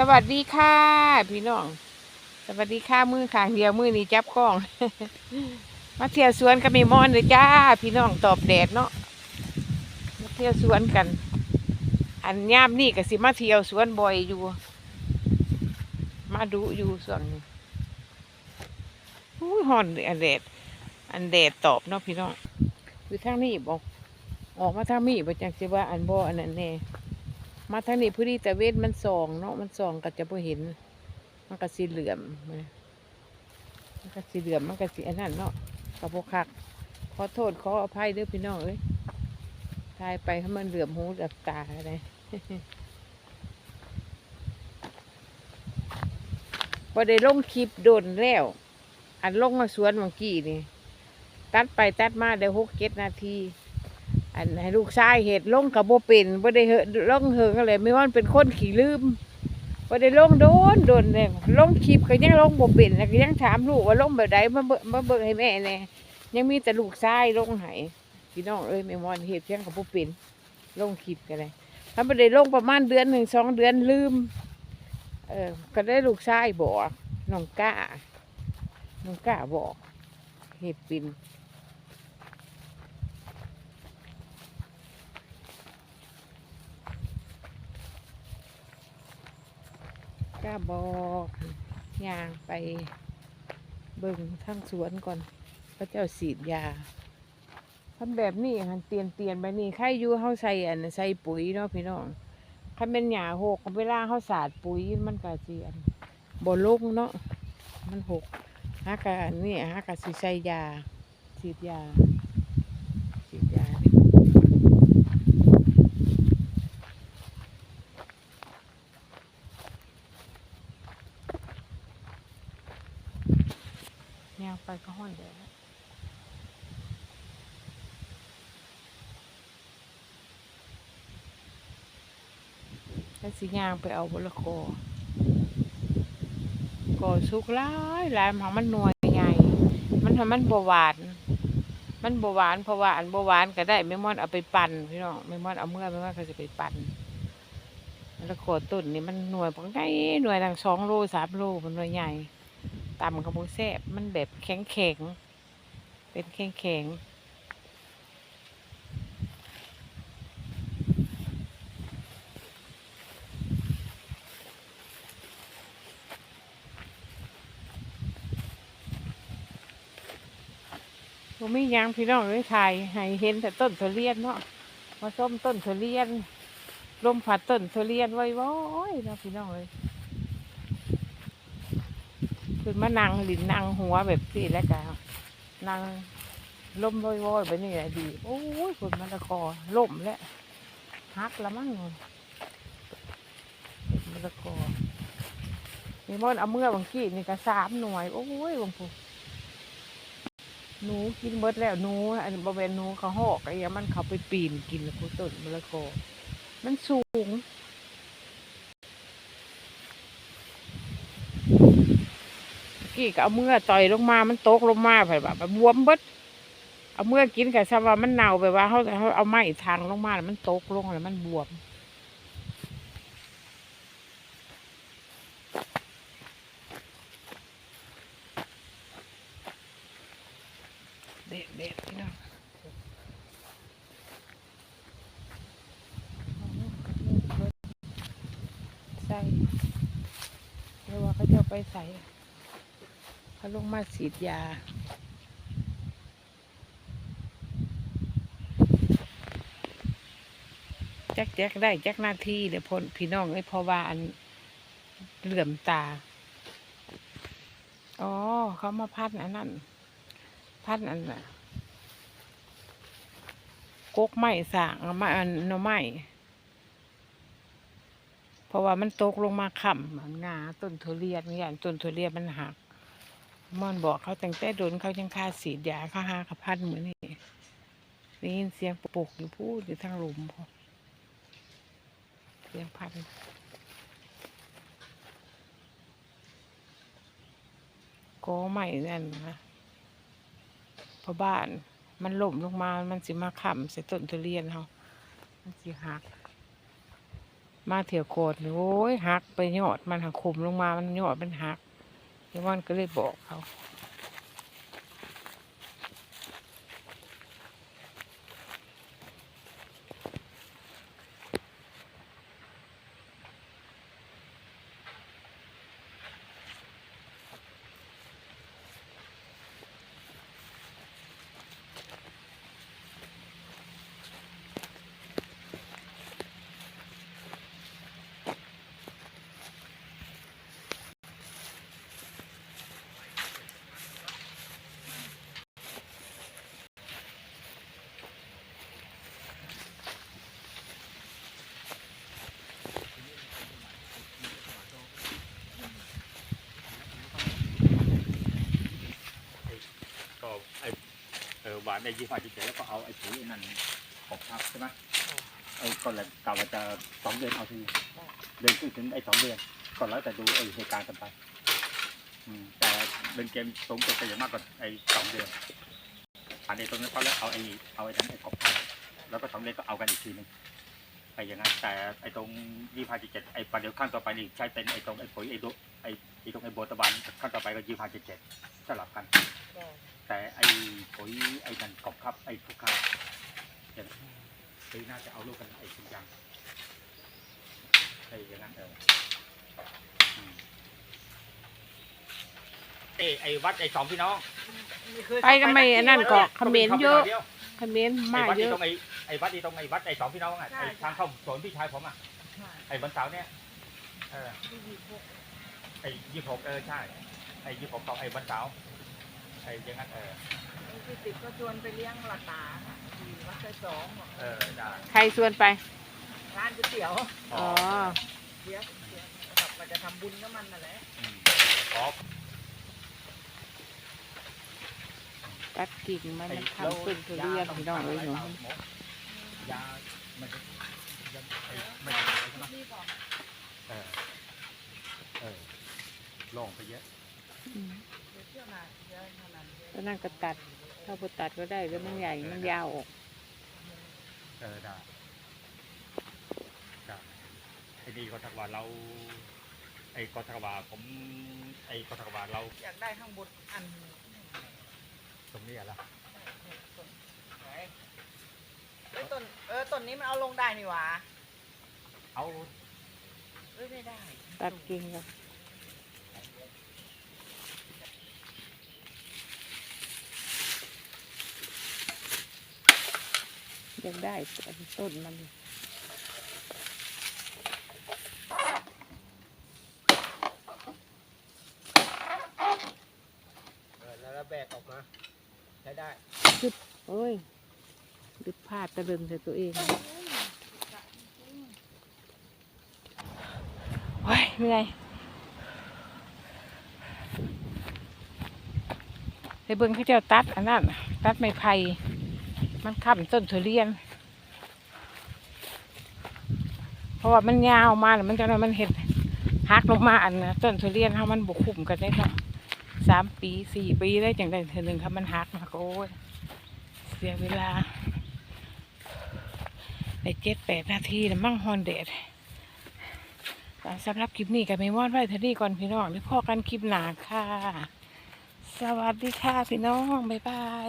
สวัสดีค่ะพี่น้อง สวัสดีค่ะมือขางเดียวมือนี้จับกล้อง มาเที่ยวสวนกับมีมอนเลยจ้า พี่น้องตอบแดดเนาะมาเที่ยวสวนกัน อันยามนี่ก็สิมาเที่ยวสวนบ่อยอยู่ มาดูอยู่ส่วนนี้อุ้ยหอนอันแดดอันแดดตอบเนาะพี่น้องคือทางนี้บอกออกมาทางนี้บ่จังสิว่าอันบ่อันนั้นแน่ มาทางนี้พอดีแต่เวทมันส่องเนาะมันส่องก็จะบ่เห็น มันก็สีเหลือมมันก็สีเหลือมมันก็สีอันนั้นเนาะกับพวกคัก ขอโทษขออภัยเด้อพี่น้องเอ้ยทายไปให้มันเหลือมหูเหลือมตาอะไรพอได้ลงคลิปโดนแล้ว อันลงมาสวนเมื่อกี้นี่ ตัดไปตัดมาได้หกเจ็ดนาที อันให้ลูกชายเห็ดลงกับโบเป็นบ่ได้เหอะลงเหิงอะไรไม่ว่ามันเป็นคนขี่ลืมบ่ได้ลงโดนโดนเลยลงคลิปก็ยังลงโบเป็นแล้วก็ยังถามลูกว่าลงแบบใดมาเบิ่งมาเบิ่งให้แม่แน่ยังมีแต่ลูกชายลงให้พี่น้องเอ้ยแม่มอนเห็ดเพียงกับโบเป็นลงคลิปกันเลยถ้าบ่ได้ลงประมาณเดือนหนึ่งสองเดือนลืมเออก็ได้ลูกชายบอกน้องก้าน้องก้าบอกเห็ดเป็น บอกยางไปเบิ่งทั้งสวนก่อนพระเจ้าสีดยาทำแบบนี้หันเตียนเตียนไปนี่ใครอยู่เฮาใส่อันใส่ปุ๋ยเนาะพี่น้องถ้าเป็นหญ้าหกเวลาเฮาสาดปุ๋ยมันก็สิอันบ่ลงเนาะมันหกหากะอันนี่หากะสิใส่ยาฉีดยาฉีดยานี่ยางไปก็ห้อนแดด แล้วสิยางไปเอาบละกอกอสุกหลายหลายของมันหน่วยใหญ่ มันทำมันบหวาน มันบหวานเพราะว่าอันบหวานก็ได้ไม่มอนเอาไปปั่นพี่น้องไม่มอนเอาเมื่อไม่มอนก็จะไปปั่นแล้วโคต้นนี่มันหน่วยบางไงหน่วยดังสองโลสามโลมันหน่วยใหญ่ต่ำกับพวกแซ่บมันแบบแข็งแข็งเป็นแข็งแข็ง ผมไม่ยังพี่น้องเลยถ่ายให้เห็นแต่ต้นทุเรียนเนาะมาส้มต้นทุเรียนลมผัดต้นทุเรียนไว้ไว้ยนะพี่น้องเลยคือมานั่งหลินนั่งหัวแบบนี้แล้วก็นั่งล่มโวยๆไปนี่แหละดี โอ้ยฝนมันตะคอล่มแล้วฮักละมั้งมันตะคอมีมอนเอาเมื่อบางกี้นี่ก็สามหน่วย โอ้ยบางผู หนูกินเบิดแล้วหนู อันบริเวณหนูเขาหอกไอ้ยางมันเขาไปปีนกินกูต้นมะละกอมันสูง กี้ก็เอาเมื่อต่อยลงมามันตกลงมาไปแบบว่าบวมเบิดเอาเมื่อกินกับซาว่ามันเน่าไปว่าเขาเขาเอาไม้ทางลงมาแล้วมันตกลงแล้วมันบวม เด็ดเด็ดพี่น้องใส่เรียกว่าเขาจะไปใส่เขาลงมาฉีดยาแจ๊กแจ๊กได้แจ๊กหน้าที่เดี๋ยวพนพี่น้องไอ้พราะว่าอันเหลื่อมตา อ๋อ เขามาพัดอันนั้น พัดอันน่ะกกไม้สางเอามาอันหน่อไม้เพราะว่ามันตกลงมาค่ำมันงาต้นทุเรียนเนี่ยต้นทุเรียนมันหักม่อนบอกเขาตั้งแต่โดนเขายังคาสีดยาเขาหาขับพันเหมือนนี่ได้ยินเสียงปลุกอยู่พูดอยู่ทางหลุมพอเสียงพันก็ไม่นั่นนะ ราะบ้าน มันหล่มลงมา มันสิมาขำใส่ต้นทุเรียนเขามันสิหัก มาเถี่ยวโกดโอ้ยหักไปยอดมันหักคุมลงมา มันยอดมันหักยายวันก็เลยบอกเขา ไอเออหวานในยี่ห้อที่เจแล้วก็เอาไอ้ปุ๋ยนั่นของทับใช่ไหมไอ้ก่อนแหละกะว่าจะสองเดือนเอาทีเดือนครึ่งถึงไอ้สองเดือนก่อนแล้วแต่ดูไอ้เหตุการณ์กันไปแต่เดินเกมสูงสุดจะอย่างมากกว่าไอ้สองเดือนอันนี้ตรงนั้นเขาแล้วเอาไอ้เอาไอ้นั้นไอ้ของทับแล้วก็สองเดือนก็เอากันอีกทีหนึง ไปอย่างนั้นแต่ไอ้ตรงยี่ห้อที่เจ็ดไอ้ประเดี๋ยวขั้นต่อไปนี่ใช้เป็นไอ้ตรงไอ้ปุ๋ยไอ้ดุไอ้ไอ้ตรงไอ้โบตะบันขั้นต่อไปก็ยี่ห้อที่เจ็ดสลับกัน แต่ไอ้ปุ๋ยไอ้นั่นกอบครับไอ้ทุกข้าวเดี๋ยวปีหน้าจะเอาลูกกันไอ้จริงจังไอ้อย่างนั้นเอออืมเอ้ยไอ้วัดไอ้สองพี่น้อง ไปทำไมอันนั้นก็เขมรเยอะ เขมรไอ้มาวัดเยที่อะ ตรงไอ้ไอ้วัดที่ตรงไอ้วัดไอ้สองพี่น้องอะไอ้ทางเข้าสวนพี่ชายผมอะไอ้วันเสาร์เนี่ยเออไอ้ยี่หกเออใช่ไอ้ยี่หกกับไอ้วันเสาร์ไอ้อย่างนั้นเออพี่ติดก็ชวนไปเลี้ยงหลานตาค่ะที่วัดไซสองบอกเออได้ใครชวนไป ร้านก๋วยเตี๋ยวอ๋อเลี้ยงเลี้ยงแบบว่าจะทำบุญกับมันนั่นแหละอืมขอ ตัดกิ่งมันมันทำขึ้นทุเรียนพี่น้องเอ้ยหนูยามันจะยังไอ้ไม่ได้ใช่ไหมเออเออโล่งไปเยอะอืมเดี๋ยวเที่ยวนาเยอะขนาดนี้ก็นั่นก็ตัดถ้าพอตัดก็ได้แล้วมันใหญ่มันยาวออกเออได้ได้ไอ้นี่ก็ทักว่าเราไอ้ก็ทักว่าผมไอ้ก็ทักว่าเราอยากได้ข้างบนอัน ตรงนี้อะล่ะไหนเอ้ยต้นเออต้นนี้มันเอาลงได้นี่หว่าเอาเอ้ยไม่ได้ ตัดกิ่งก็ยังได้ต้นมันเออแล้วแบกออกมาใช้ได้โอ้ยดึกพลาดตะลึงใส่ตัวเองโอ้ยเหนื่อยไปเบิ่งเขาเจ้าตัดอันนั้นตัดไม้ไผ่มันค้ำต้นทุเรียน เพราะว่ามันยาวมาแล้วมันจะนั้นมันเห็นหักลงมาอันนะต้นทุเรียนเขามันบุกคุมกันได้เนาะ สามปีสี่ปีได้จังได้เธอหนึ่งครับมันหักมาก็โอ้ยเสียเวลาในเจ็ดแปดนาทีแล้วมั่งฮอนเดดสำหรับคลิปนี้กับไม่มอดไว้เท่านี้ก่อนพี่น้องหรือพอกันคลิปหนาค่ะ สวัสดีค่ะพี่น้อง บ๊ายบาย